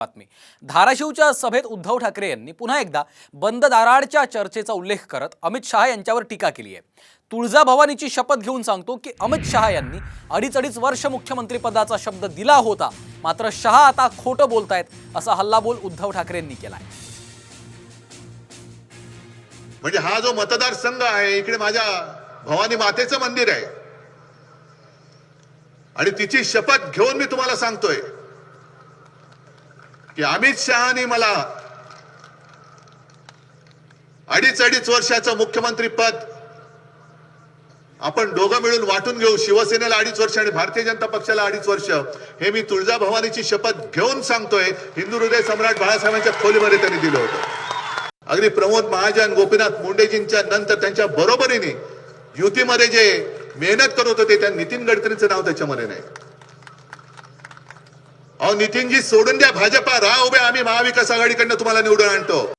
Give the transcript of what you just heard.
बातमी. धाराशिवच्या सभेत उद्धव ठाकरे यांनी पुन्हा एकदा बंद दाराडच्या चर्चेचा उल्लेख करत अमित शहा यांच्यावर टीका केली आहे. तुळजा भवानीची शपथ घेऊन सांगतो की अमित शहा यांनी अडीच अडीच वर्ष मुख्यमंत्रीपदाचा शब्द दिला होता. मात्र शहा आता खोटं बोलतायत असा हल्लाबोल उद्धव ठाकरेंनी केलाय. म्हणजे हा जो मतदारसंघ आहे इकडे माझ्या भवानी मातेचं मंदिर आहे. आणि तिची शपथ घेऊन मी तुम्हाला सांगतोय की अमित शहानी मला अडीच अडीच वर्षाचं मुख्यमंत्री पद आपण दोघं मिळून वाटून घेऊ. शिवसेनेला अडीच वर्ष आणि भारतीय जनता पक्षाला अडीच वर्ष. हे मी तुळजा भवानीची शपथ घेऊन सांगतोय. हिंदू हृदय सम्राट बाळासाहेबांच्या खोलीमध्ये त्यांनी दिलं होतं. अगदी प्रमोद महाजन गोपीनाथ मुंडेजींच्या नंतर त्यांच्या बरोबरीने युतीमध्ये जे मेहनत करत होते त्या नितीन गडकरींचं नाव त्याच्यामध्ये नाही. अहो नितीनजी सोडून द्या भाजपा. राह उभे आम्ही महाविकास आघाडीकडनं तुम्हाला निवडून आणतो.